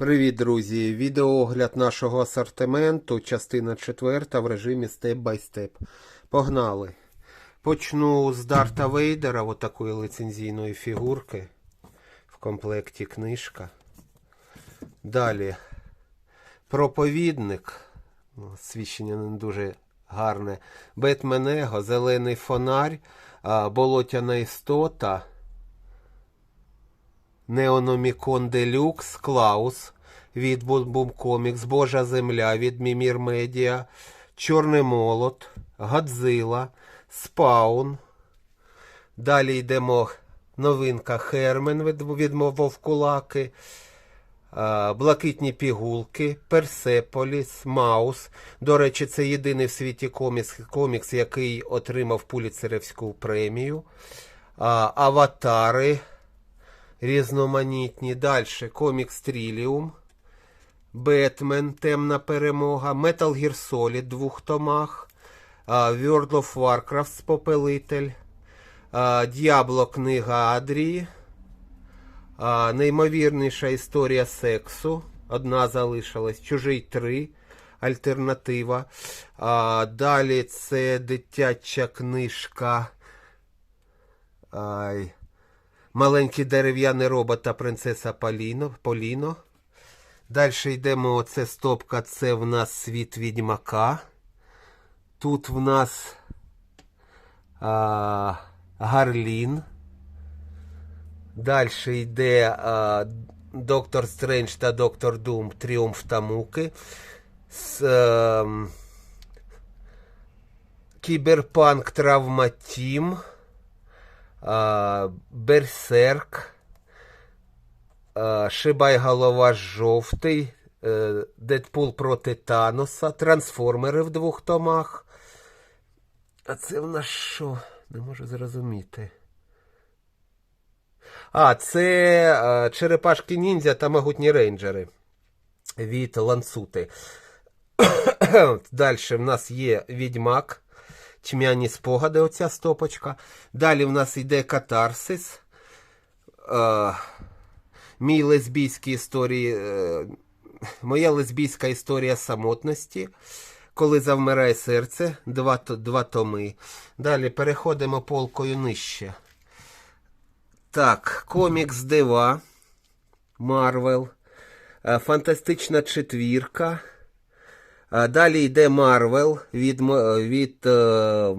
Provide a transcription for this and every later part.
Привіт, друзі! Відеоогляд нашого асортименту, частина 4 в режимі степ-бай-степ. Погнали! Почну з Дарта Вейдера, отакої лицензійної фігурки. В комплекті книжка. Далі проповідник. Ну, Свідчення не дуже гарне. Бетмен Его, зелений фонарь, болотяна істота. Неономікон Делюкс, Клаус від Бум Комікс, Божа Земля від Мімір Медіа, Чорний Молот, Гадзила, Спаун. Далі йдемо новинка Хермен від, Вовкулаки, Блакитні пігулки, Персеполіс, Маус. До речі, це єдиний в світі комікс, комікс який отримав Пуліцерівську премію. Аватари різноманітні. Далі комікс Тріліум, Бетмен, Темна перемога, Metal Gear Solid двох томах, World of Warcraft Спопелитель, а, Д'ябло книга Адрії, Неймовірніша історія сексу. Одна залишилась, Чужий 3, альтернатива. А, далі це дитяча книжка. Ай. Маленький дерев'яний робот та принцеса Поліно. Поліно. Далі йдемо. Це стопка, це в нас світ відьмака. Тут в нас а, Гарлін. Далі йде а, Доктор Стрендж та Доктор Дум Тріумф та муки. С, ем, Кіберпанк Травматім. Берсерк, Шибай голова жовтий, е, Дедпул проти Таноса, Трансформери в двох томах. А це в нас що? Не можу зрозуміти. А, це е, Черепашки ніндзя та Могутні рейнджери від Ланцути. Далі в нас є Відьмак. Тьмяні спогади, оця стопочка. Далі в нас йде катарсис. Е, мій лесбійські історії. Е, моя лесбійська історія самотності. Коли завмирає серце, два, два томи. Далі переходимо полкою нижче. Так, комікс Дива. Марвел. Е, Фантастична четвірка. Далі йде Марвел від, від е,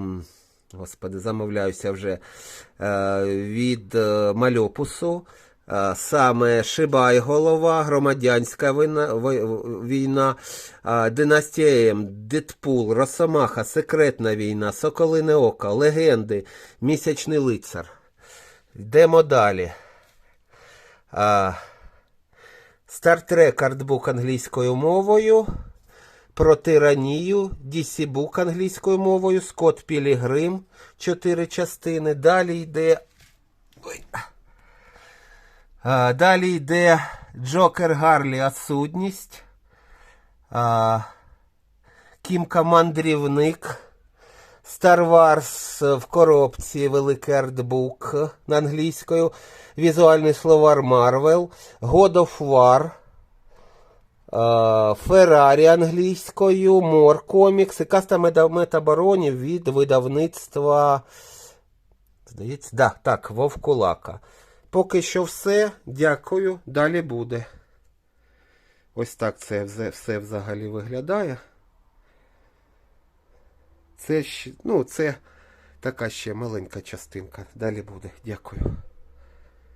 господи, замовляюся вже е, від е, Мальопусу. Саме Шибай голова, громадянська війна, Династія М, Дедпул, Росомаха, Секретна війна, Соколине Око, Легенди, Місячний лицар. Йдемо далі. Стартрек артбук англійською мовою. Про тиранію, Book англійською мовою, Скотт Пілігрим, чотири частини. Далі йде. Ой. Далі йде Джокер Гарлі Отсутність. А, Кімка Мандрівник. Star Wars в коробці Великий артбук на англійською. Візуальний словар Marvel. God of War. Феррарі англійською, Мор комікс і каста метаборонів від видавництва. Здається, да, так, Вовкулака. Поки що все. Дякую. Далі буде. Ось так це все, взагалі виглядає. Це, ну, це така ще маленька частинка. Далі буде. Дякую.